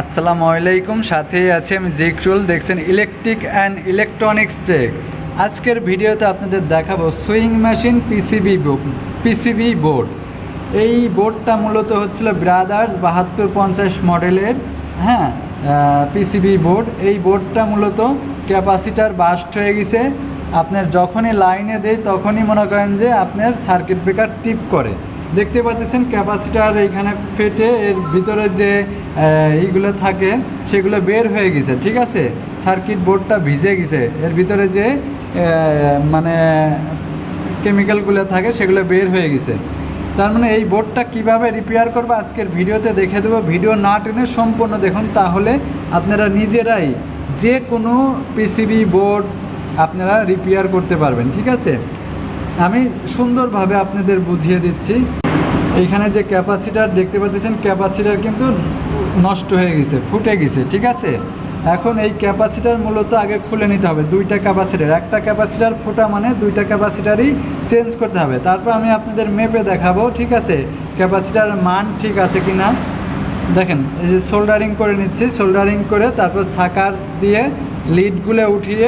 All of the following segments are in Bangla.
আসসালামু আলাইকুম সাথেই আছে আমি জিক্রুল, দেখছেন ইলেকট্রিক অ্যান্ড ইলেকট্রনিক্স টেক। আজকের ভিডিওতে আপনাদের দেখাবো sewing machine PCB PCB board. এই বোর্ডটা মূলত হচ্ছিল ব্রাদার্স বাহাত্তর পঞ্চাশ মডেলের হ্যাঁ পিসিবি বোর্ড। এই বোর্ডটা মূলত ক্যাপাসিটার বাস্ট হয়ে গেছে। আপনার যখনই লাইনে দেয় তখনই মনে করেন যে আপনার সার্কিট ব্রেকার টিপ করে। দেখতে পাচ্ছেন ক্যাপাসিটার এইখানে ফেটে এর ভিতরে যে আহ, এইগুলো থাকে সেগুলো বের হয়ে গেছে ঠিক আছে? সার্কিট বোর্ডটা ভিজে গেছে। এর ভিতরে যে মানে কেমিক্যালগুলো থাকে সেগুলো বের হয়ে গেছে। তার মানে এই বোর্ডটা কীভাবে রিপেয়ার করব আজকের ভিডিওতে দেখে দেবো। ভিডিও না টেনে সম্পূর্ণ দেখুন তাহলে আপনারা নিজেরাই যে কোনো পিসিবি বোর্ড আপনারা রিপেয়ার করতে পারবেন ঠিক আছে? আমি সুন্দরভাবে আপনাদের বুঝিয়ে দিচ্ছি। এখানে যে ক্যাপাসিটার দেখতে পাচ্ছেন, ক্যাপাসিটার কিন্তু নষ্ট হয়ে গেছে, ফুটে গেছে, ঠিক আছে? এখন এই ক্যাপাসিটার মূলত আগে খুলে নিতে হবে, দুইটা ক্যাপাসিটার। একটা ক্যাপাসিটার ফোটা মানে দুইটা ক্যাপাসিটারই চেঞ্জ করতে হবে। তারপর আমি আপনাদের মেপে দেখাবো, ঠিক আছে? ক্যাপাসিটার মান ঠিক আছে কি না? দেখেন, এই যে সোল্ডারিং করে নিচ্ছি সোল্ডারিং করে তারপর সাকার দিয়ে লিডগুলো উঠিয়ে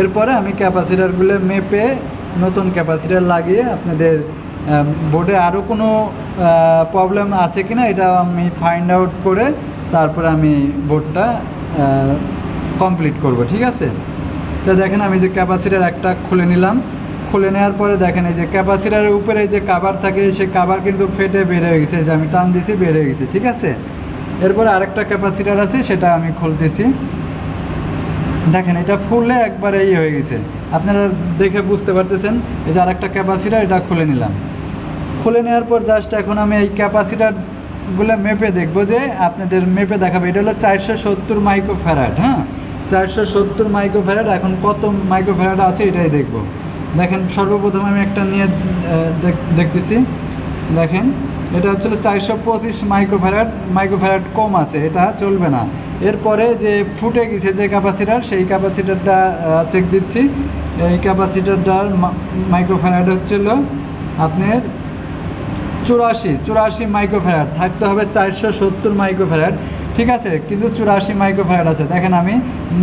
এরপরে আমি ক্যাপাসিটারগুলো মেপে নতুন ক্যাপাসিটার লাগিয়ে আপনাদের বোর্ডে আরও কোনো প্রবলেম আছে কি না এটা আমি ফাইন্ড আউট করে তারপরে আমি বোর্ডটা কমপ্লিট করব, ঠিক আছে? তো দেখেন আমি যে ক্যাপাসিটার একটা খুলে নিলাম। খুলে নেওয়ার পরে দেখেন এই যে ক্যাপাসিটারের উপরে যে কাভার থাকে, সেই কাবার কিন্তু ফেটে বের হয়ে গেছে যে আমি টান দিছি হয়ে গেছে, ঠিক আছে? এরপরে আরেকটা ক্যাপাসিটার আছে, সেটা আমি খুলতেছি। দেখেন, এটা ফুললে একবারে এই হয়ে গেছে। আপনারা দেখে বুঝতে পারতেছেন, এই যে আরেকটা ক্যাপাসিটার, এটা খুলে নিলাম। খুলে নেওয়ার পর জাস্ট এখন আমি এই ক্যাপাসিটারগুলো মেপে দেখব যে আপনাদের মেপে দেখাবো। এটা হলো চারশো সত্তর মাইক্রো ফ্যারাড হ্যাঁ? চারশো সত্তর মাইক্রো ফ্যারাড এখন কত মাইক্রো ফ্যারাড আছে এটাই দেখব। দেখেন, সর্বপ্রথম আমি একটা নিয়ে দেখতেছি। দেখেন, এটা হচ্ছে চারশো পঁচিশ মাইক্রোফ্যারাড মাইক্রোফ্যারাড কম আছে, এটা চলবে না। এরপরে যে ফুটে গেছে যে ক্যাপাসিটার সেই ক্যাপাসিটারটা চেক দিচ্ছি। এই ক্যাপাসিটারটার মাইক্রোফ্যারাড হচ্ছিল আপনার চুরাশি চুরাশি মাইক্রোফ্যারাড থাকতে হবে চারশো সত্তর মাইক্রোফ্যারাড ঠিক আছে? কিন্তু চুরাশি মাইক্রোফ্যারাড আছে। দেখেন আমি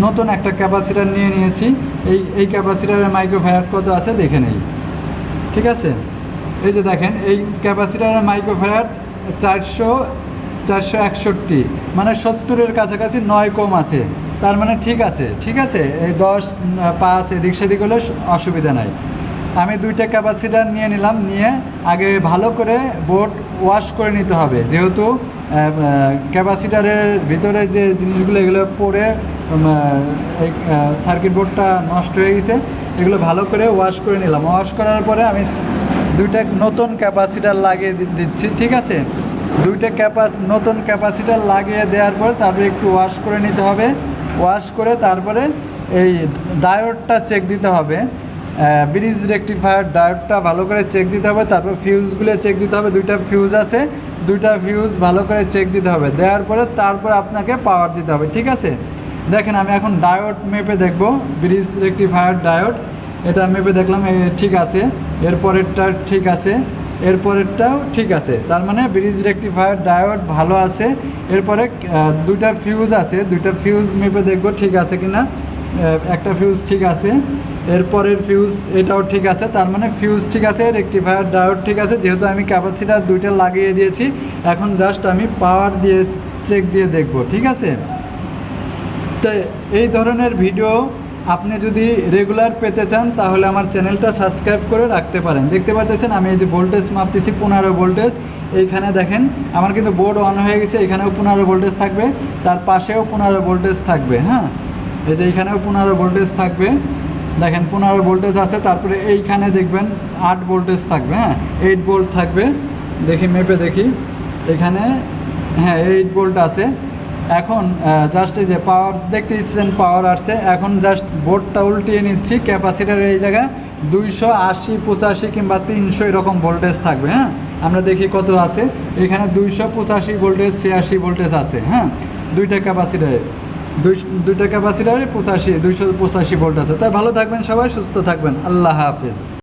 নতুন একটা ক্যাপাসিটার নিয়ে নিয়েছি। এই এই ক্যাপাসিটারের মাইক্রোফ্যারাড কত আছে? দেখে নেই। ঠিক আছে? এই যে দেখেন, এই ক্যাপাসিটারের মাইক্রোফ্যারাড চারশো চারশো একষট্টি। মানে সত্তরের কাছাকাছি নয় কম আছে। তার মানে ঠিক আছে ঠিক আছে? এই দশ পাঁচ এদিক সেদিক হলে অসুবিধা নাই। আমি দুইটা ক্যাপাসিটার নিয়ে নিলাম, নিয়ে আগে ভালো করে বোর্ড ওয়াশ করে নিতে হবে। যেহেতু ক্যাপাসিটারের ভিতরে যে জিনিসগুলো এগুলো পরে এই সার্কিট বোর্ডটা নষ্ট হয়ে গেছে, এগুলো ভালো করে ওয়াশ করে নিলাম। ওয়াশ করার পরে আমি দুইটা নতুন ক্যাপাসিটার লাগিয়ে দিচ্ছি, ঠিক আছে? দুইটা ক্যাপাস নতুন ক্যাপাসিটার লাগিয়ে দেওয়ার পর তারপরে একটু ওয়াশ করে নিতে হবে। ওয়াশ করে তারপরে এই ডায়োডটা চেক দিতে হবে। ব্রিজ রেকটিফায়ার ডায়োডটা ভালো করে চেক দিতে হবে, তারপর ফিউজগুলো চেক দিতে হবে। দুইটা ফিউজ আছে, দুইটা ফিউজ ভালো করে চেক দিতে হবে। দেওয়ার পরে তারপর আপনাকে পাওয়ার দিতে হবে, ঠিক আছে? দেখেন আমি এখন ডায়োড মেপে দেখব ব্রিজ রেকটিফায়ার ডায়োড এটা মেপে দেখলাম ঠিক আছে এরপরেরটা ঠিক আছে এরপরেরটাও ঠিক আছে। তার মানে ব্রিজ রেকটিফায়ার ডায়োড ভালো আছে এরপরে দুইটা ফিউজ আছে দুইটা ফিউজ মেপে দেখব ঠিক আছে কিনা। আহ, একটা ফিউজ ঠিক আছে এরপরের ফিউজ এটাও ঠিক আছে তার মানে ফিউজ ঠিক আছে রেকটিফায়ার ডায়োড ঠিক আছে যেহেতু আমি ক্যাপাসিটার দুইটা লাগিয়ে দিয়েছি এখন জাস্ট আমি পাওয়ার দিয়ে চেক দিয়ে দেখব ঠিক আছে? তো এই ধরনের ভিডিও আপনি যদি রেগুলার পেতে চান, তাহলে আমার চ্যানেলটা সাবস্ক্রাইব করে রাখতে পারেন। দেখতে পাচ্ছেন আমি এই যে ভোল্টেজ মাপতেছি পনেরো ভোল্টেজ এইখানে দেখেন, আমার কিন্তু বোর্ড অন হয়ে গেছে, এখানেও পনেরো ভোল্টেজ থাকবে, তার পাশেও পনেরো ভোল্টেজ থাকবে হ্যাঁ? এই যে এইখানেও পনেরো ভোল্টেজ থাকবে। দেখেন, পনেরো ভোল্টেজ আছে, তারপরে এইখানে দেখবেন, আট ভোল্টেজ থাকবে হ্যাঁ? এইট ভোল্ট থাকবে। দেখি, মেপে দেখি। এখানে হ্যাঁ এইট ভোল্ট আছে। এখন জাস্ট এই যে পাওয়ার দেখতে দিচ্ছেন পাওয়ার আসছে। এখন জাস্ট বোর্ডটা উল্টিয়ে নিচ্ছি ক্যাপাসিটার এই জায়গায় দুইশো আশি, পঁচাশি কিংবা তিনশো এরকম ভোল্টেজ থাকবে হ্যাঁ? আমরা দেখি কত আছে। এখানে দুইশো পঁচাশি ভোল্টেজ ছিয়াশি ভোল্টেজ আছে হ্যাঁ? দুইটা ক্যাপাসিটারে দুই দুইটা ক্যাপাসিটারে পঁচাশি, দুইশো পঁচাশি ভোল্ট আছে। তাই ভালো থাকবেন সবাই, সুস্থ থাকবেন। আল্লাহ হাফেজ।